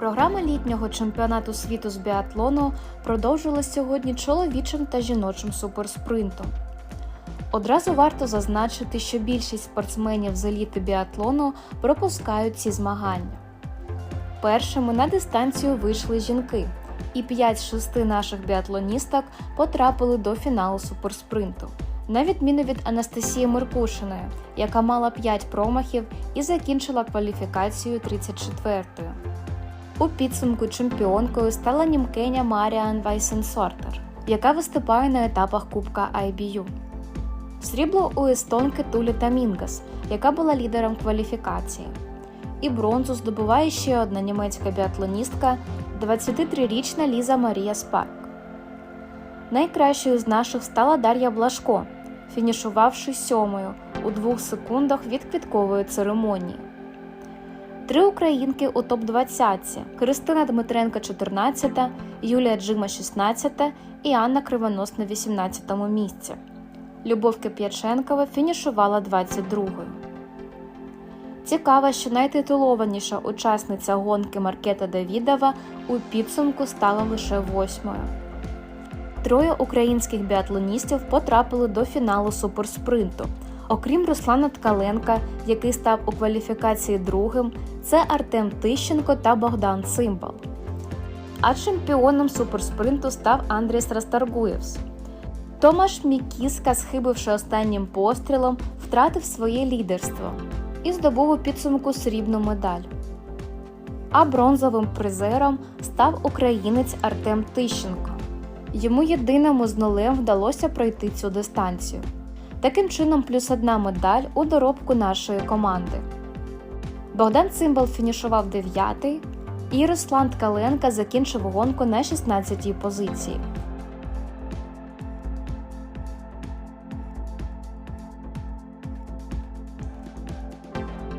Програма літнього чемпіонату світу з біатлону продовжилась сьогодні чоловічим та жіночим суперспринтом. Одразу варто зазначити, що більшість спортсменів з еліти біатлону пропускають ці змагання. Першими на дистанцію вийшли жінки, і 5 з 6 наших біатлоністок потрапили до фіналу суперспринту, на відміну від Анастасії Меркушиної, яка мала 5 промахів і закінчила кваліфікацію 34-ю. У підсумку чемпіонкою стала німкеня Маріан Вайсенсортер, яка виступає на етапах Кубка IBU. Срібло у естонки Тулі Тамінгас, яка була лідером кваліфікації. І бронзу здобуває ще одна німецька біатлоністка 23-річна Ліза Марія Спарк. Найкращою з наших стала Дар'я Блашко, фінішувавши сьомою у двох секундах від квіткової церемонії. Три українки у топ-20 Кристина Дмитренко 14, Юлія Джима 16 і Анна Кривонос на 18 місці. Любов Кип'яченкова фінішувала 22-ю. Цікаво, що найтитулованіша учасниця гонки Маркета Давідова у підсумку стала лише восьмою. Троє українських біатлоністів потрапили до фіналу суперспринту. Окрім Руслана Ткаленка, який став у кваліфікації другим, це Артем Тищенко та Богдан Цимбал. А чемпіоном суперспринту став Андріс Растаргуєвс. Томаш Мікіска, схибивши останнім пострілом, втратив своє лідерство і здобув у підсумку срібну медаль. А бронзовим призером став українець Артем Тищенко. Йому єдиному з нулем вдалося пройти цю дистанцію. Таким чином, плюс одна медаль у доробку нашої команди. Богдан Цимбал фінішував дев'ятий, і Руслан Ткаленка закінчив гонку на 16-й позиції.